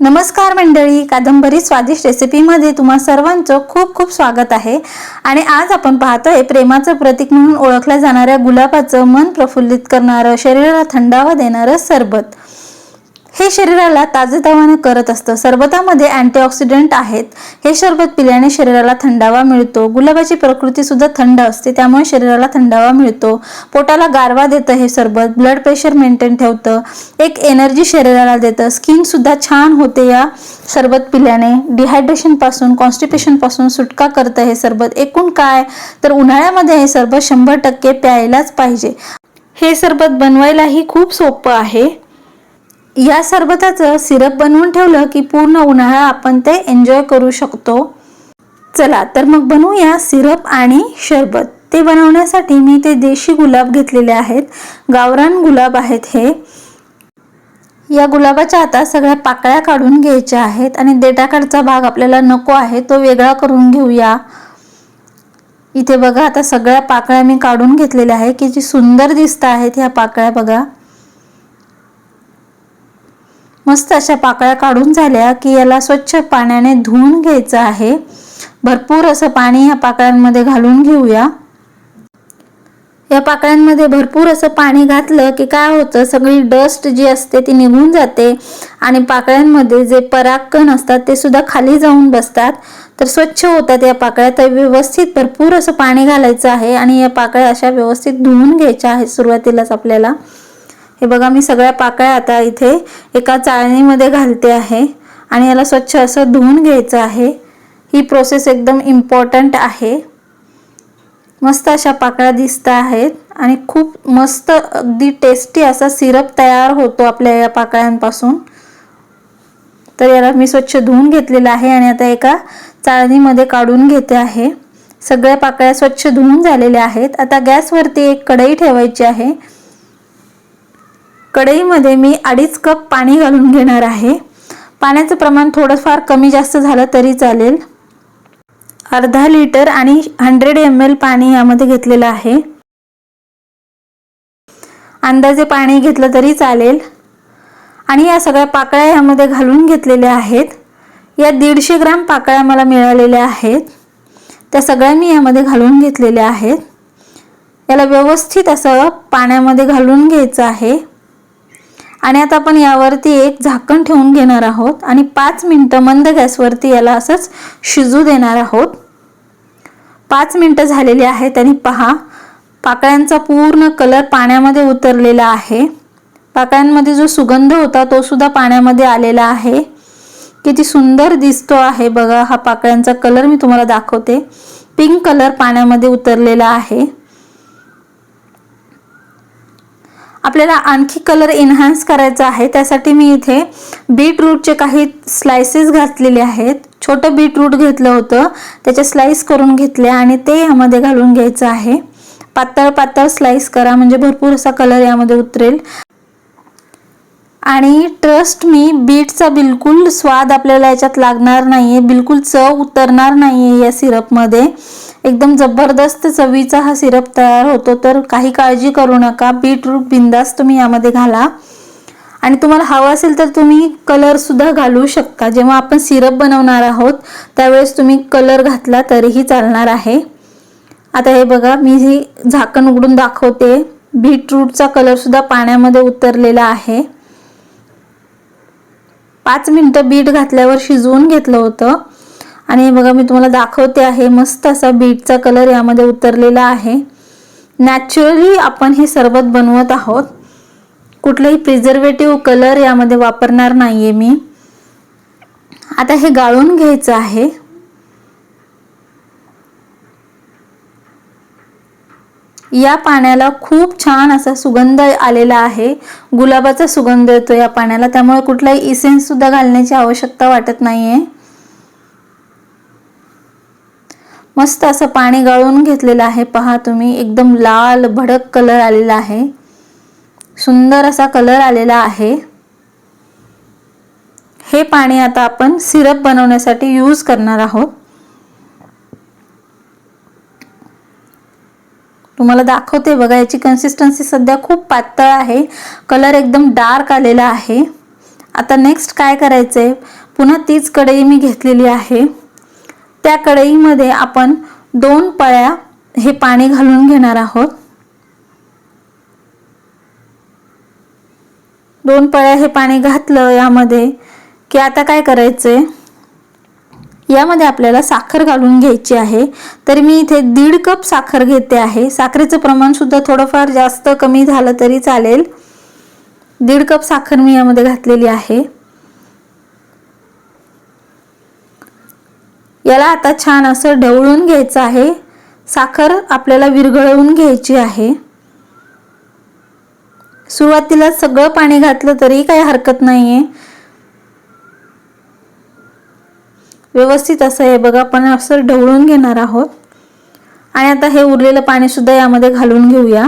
नमस्कार मंडळी कादंबरी स्वादिष्ट रेसिपीमध्ये तुम्हा सर्वांचं खूप खूप स्वागत आहे. आणि आज आपण पाहतोय प्रेमाचं प्रतीक म्हणून ओळखल्या जाणाऱ्या गुलाबाचं मन प्रफुल्लित करणारं शरीराला थंडावा देणारं सरबत. हे शरीराला ताजेतवाने करत असतं. सरबतामध्ये अँटीऑक्सिडंट आहेत. हे सरबत पिल्याने शरीराला थंडावा मिळतो. गुलाबाची प्रकृती सुद्धा थंड असते त्यामुळे शरीराला थंडावा मिळतो. पोटाला गारवा देतं हे सरबत ब्लड प्रेशर मेंटेन ठेवतं. एक एनर्जी शरीराला देतं. स्किन सुद्धा छान होते या सरबत पिल्याने. डिहायड्रेशनपासून कॉन्स्टिपेशनपासून सुटका करतं हे सरबत. एकूण काय? तर उन्हाळ्यामध्ये हे सरबत शंभर टक्के प्यायलाच पाहिजे. हे सरबत बनवायलाही खूप सोपं आहे. या सरबताचं सिरप बनवून ठेवलं की पूर्ण उन्हाळा आपण ते एन्जॉय करू शकतो. चला तर मग बनवूया सिरप आणि शरबत. ते बनवण्यासाठी मी ते देशी गुलाब घेतलेले आहेत. गावरान गुलाब आहेत हे. या गुलाबाच्या आता सगळ्या पाकळ्या काढून घ्यायच्या आहेत आणि देटाकडचा भाग आपल्याला नको आहे तो वेगळा करून घेऊया. इथे बघा आता सगळ्या पाकळ्या मी काढून घेतलेल्या आहे की जी सुंदर दिसत आहेत ह्या पाकळ्या बघा. मस्त अशा पाकळ्या काढून झाल्या की याला स्वच्छ पाण्याने धुवून घ्यायचं आहे. भरपूर असं पाणी ह्या पाकळ्यांमध्ये घालून घेऊया. या पाकळ्यांमध्ये भरपूर असं पाणी घातलं की काय होतं सगळी डस्ट जी असते ती निघून जाते आणि पाकळ्यांमध्ये जे परागकण असतात ते सुद्धा खाली जाऊन बसतात. तर स्वच्छ होतात या पाकळ्या तर व्यवस्थित भरपूर असं पाणी घालायचं आहे आणि या पाकळ्या अशा व्यवस्थित धुवून घ्यायच्या आहेत सुरुवातीलाच आपल्याला. हे बघा मी सगळ्या पाकळ्या आता इथे एका चाळणीमध्ये घालते आहे आणि याला स्वच्छ असं धुवून घ्यायचं आहे. ही प्रोसेस एकदम इम्पॉर्टंट आहे. मस्त अशा पाकळ्या दिसत आहेत आणि खूप मस्त अगदी टेस्टी असा सिरप तयार होतो आपल्या या पाकळ्यांपासून. तर याला मी स्वच्छ धुवून घेतलेलं आहे आणि आता एका चाळणीमध्ये काढून घेते आहे. सगळ्या पाकळ्या स्वच्छ धुवून झालेल्या आहेत. आता गॅसवरती एक कढई ठेवायची आहे. कढईमध्ये मी अडीच कप पाणी घालून घेणार आहे. पाण्याचं प्रमाण थोडंफार कमी जास्त झालं तरी चालेल. अर्धा लिटर आणि हंड्रेड एम एल पाणी यामध्ये घेतलेलं आहे. अंदाजे पाणी घेतलं तरी चालेल. आणि या सगळ्या पाकळ्या यामध्ये घालून घेतलेल्या आहेत. या दीडशे ग्राम पाकळ्या मला मिळालेल्या आहेत. त्या सगळ्या मी यामध्ये घालून घेतलेल्या आहेत. याला व्यवस्थित असं पाण्यामध्ये घालून घ्यायचं आहे. आणि आता आपण यावरती एक झाकण ठेवून घेणार आहोत आणि पाच मिनटं मंद गॅसवरती याला असंच शिजू देणार आहोत. पाच मिनटं झालेली आहेत आणि पहा पाकळ्यांचा पूर्ण कलर पाण्यामध्ये उतरलेला आहे. पाकळ्यांमध्ये जो सुगंध होता तो सुद्धा पाण्यामध्ये आलेला आहे. किती सुंदर दिसतो आहे बघा हा पाकळ्यांचा कलर मी तुम्हाला दाखवते. पिंक कलर पाण्यामध्ये उतरलेला आहे. आपल्याला आणखी कलर एन्हान्स करायचा आहे. त्यासाठी मी इथे बीटरूटचे काही स्लायसेस घातलेले आहेत. छोटं बीटरूट घेतलं होतं. त्याचे स्लाइस करून घेतले आणि ते यामध्ये घालून घ्यायचं आहे. पातळ पातळ स्लाइस करा. म्हणजे भरपूर असा कलर यामध्ये उतरेल. आणि ट्रस्ट मी बीटचा बिलकुल स्वाद आपल्याला याच्यात लागणार नाहीये. बिलकुल चव उतरणार नाहीये या सिरपमध्ये एकदम जबरदस्त चवीचा हा सिरप तयार होतो तर काही काळजी करू नका. बीटरूट बिंदास तुम्ही यामध्ये घाला. आणि तुम्हाला हवं असेल तर तुम्ही कलरसुद्धा घालू शकता. जेव्हा आपण सिरप बनवणार आहोत त्यावेळेस तुम्ही कलर घातला तरीही चालणार आहे. आता हे बघा मी ही झाकण उघडून दाखवते. बीटरूटचा कलरसुद्धा पाण्यामध्ये उतरलेला आहे. पाच मिनटं बीट घातल्यावर शिजवून घेतलं होतं. आणि हे बघा मी तुम्हाला दाखवते आहे मस्त असा बीटचा कलर यामध्ये उतरलेला आहे. नॅचरली आपण हे सरबत बनवत आहोत. कुठलाही प्रिझर्वेटिव्ह कलर यामध्ये वापरणार नाहीये मी. आता हे गाळून घ्यायचं आहे. या पाण्याला खूप छान असा सुगंध आलेला आहे. गुलाबाचा सुगंध येतो या पाण्याला त्यामुळे कुठलाही इसेन्स सुद्धा घालण्याची आवश्यकता वाटत नाहीये. मस्त असं पाणी गाळून घेतलेलं आहे. पहा तुम्ही एकदम लाल भडक कलर आलेला आहे. सुंदर असा कलर आलेला आहे. हे पाणी आता आपण सिरप बनवण्यासाठी यूज करणार आहोत. तुम्हाला दाखवते बघा याची कन्सिस्टन्सी सध्या खूप पातळ आहे. कलर एकदम डार्क आलेला आहे. आता नेक्स्ट काय करायचं आहे पुन्हा तीच कढई मी घेतलेली आहे. त्या कढईमध्ये आपण दोन पळ्या हे पाणी घालून घेणार आहोत. दोन पळ्या हे पाणी घातलं यामध्ये की आता काय करायचंय? यामध्ये आपल्याला साखर घालून घ्यायची आहे. तर मी इथे दीड कप साखर घेते आहे. साखरेचं प्रमाण सुद्धा थोडंफार जास्त कमी झालं तरी चालेल. दीड कप साखर मी यामध्ये घातलेली आहे. याला आता छान असं ढवळून घ्यायचं आहे. साखर आपल्याला विरघळवून घ्यायची आहे. सुरुवातीला सगळं पाणी घातलं तरी काही हरकत नाहीये. व्यवस्थित असं हे बघा आपण असं ढवळून घेणार आहोत. आणि आता हे उरलेलं पाणीसुद्धा यामध्ये घालून घेऊया.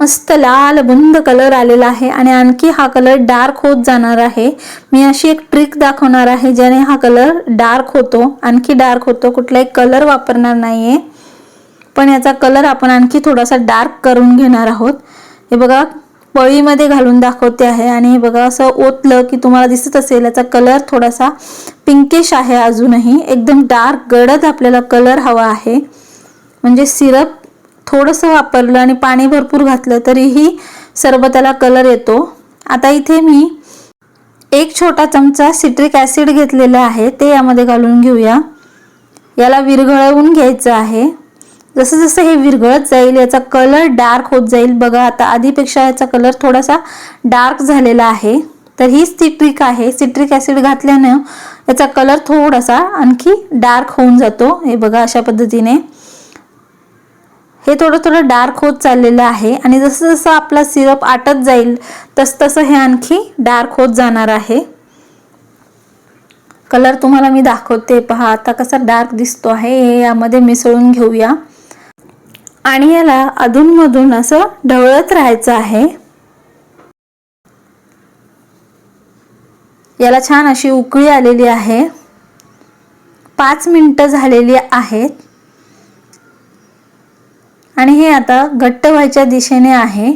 मस्त लाल बुंद कलर आलेला आहे आणि आणखी हा कलर डार्क होत जाणार आहे. मी अशी एक ट्रिक दाखवणार आहे ज्याने हा कलर डार्क होतो आणखी डार्क होतो. कुठलाही कलर वापरणार नाहीये. पण याचा कलर आपण आणखी थोडासा डार्क करून घेणार आहोत. हे बघा पळीमध्ये घालून दाखवते आहे आणि हे बघा असं ओतलं की तुम्हाला दिसत असेल याचा कलर थोडासा पिंकिश आहे अजूनही. एकदम डार्क गडद आपल्याला कलर हवा आहे. म्हणजे सिरप थोडंसं वापरलं आणि पाणी भरपूर घातलं तरीही सरबताला कलर येतो. आता इथे मी एक छोटा चमचा सिट्रिक ॲसिड घेतलेला आहे ते यामध्ये घालून घेऊया. याला विरघळवून घ्यायचं आहे. जसं जसं हे विरघळत जाईल याचा कलर डार्क होत जाईल. बघा आता आधीपेक्षा याचा कलर थोडासा डार्क झालेला आहे. तर हीच ती ट्रिक आहे. सिट्रिक ॲसिड घातल्यानं याचा कलर थोडासा आणखी डार्क होऊन जातो. हे बघा अशा पद्धतीने. हे थोडं थोडं डार्क होत चाललेलं आहे आणि जसं जसं आपला सिरप आटत जाईल तस तसं हे आणखी डार्क होत जाणार आहे. कलर तुम्हाला मी दाखवते. पहा आता कसा डार्क दिसतो आहे. हे यामध्ये मिसळून घेऊया. आणि याला अधूनमधून असं ढवळत राहायचं आहे. याला छान अशी उकळी आलेली आहे. पाच मिनिटं झालेली आहेत. आणि हे आता घट्ट व्हायच्या दिशेने आहे.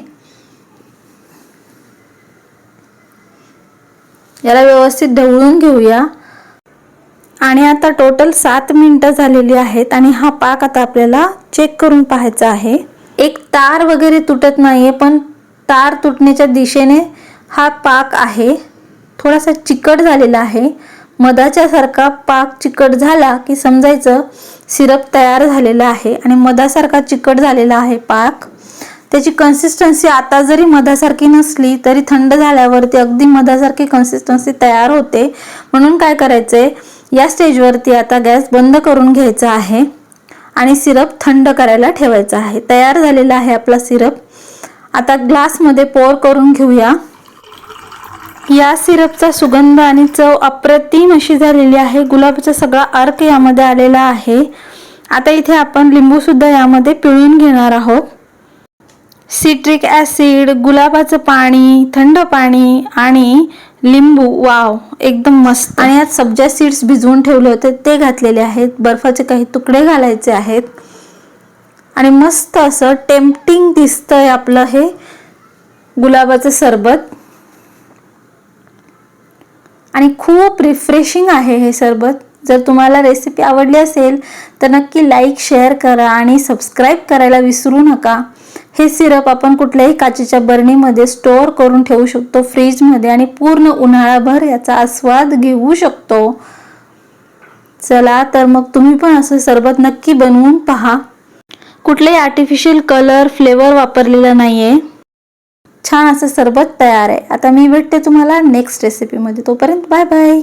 याला व्यवस्थित ढवळून घेऊया. आणि आता टोटल सात मिनटं झालेली आहेत आणि हा पाक आता आपल्याला चेक करून पाहायचा आहे. एक तार वगैरे तुटत नाहीये पण तार तुटण्याच्या दिशेने हा पाक आहे. थोडासा चिकट झालेला आहे. मधाच्या सारखा पाक चिकट झाला की समजायचं सिरप तयार झालेला आहे आणि मधासारखा चिकट झालेला आहे पाक. त्याची कन्सिस्टन्सी आता जरी मधासारखी नसली तरी थंड झाल्यावरती अगदी मधासारखी कन्सिस्टन्सी तयार होते. म्हणून काय करायचंय? या स्टेजवरती आता गॅस बंद करून घ्यायचा आहे आणि सिरप थंड करायला ठेवायचा आहे. तयार झालेला आहे आपला सिरप. आता ग्लासमध्ये पोर करून घेऊया. या सिरपचा सुगंध आणि चव अप्रतिम अशी झालेली आहे. गुलाबाचा सगळा अर्क यामध्ये आलेला आहे. आता इथे आपण लिंबू सुद्धा यामध्ये पिळून घेणार आहोत. सिट्रिक ॲसिड गुलाबाचं पाणी थंड पाणी आणि लिंबू. वाव एकदम मस्त. आणि यात सब्जा सीड्स भिजवून ठेवले होते. ते घातलेले आहेत. बर्फाचे काही तुकडे घालायचे आहेत. आणि मस्त असं टेम्पटिंग दिसतंय आपलं हे गुलाबाचं सरबत. आणि खूप रिफ्रेशिंग आहे हे सरबत. जर तुम्हाला रेसिपी आवडली असेल तर नक्की लाईक शेअर करा आणि सबस्क्राईब करायला विसरू नका. हे सिरप आपण कुठल्याही काचेच्या बरणीमध्ये स्टोअर करून ठेवू शकतो फ्रीजमध्ये आणि पूर्ण उन्हाळाभर याचा आस्वाद घेऊ शकतो. चला तर मग तुम्ही पण असं सरबत नक्की बनवून पहा. कुठलेही आर्टिफिशियल कलर फ्लेवर वापरलेला नाही आहे छान असं सरबत तयार आहे. आता मी भेटते तुम्हाला नेक्स्ट रेसिपीमध्ये तोपर्यंत बाय बाय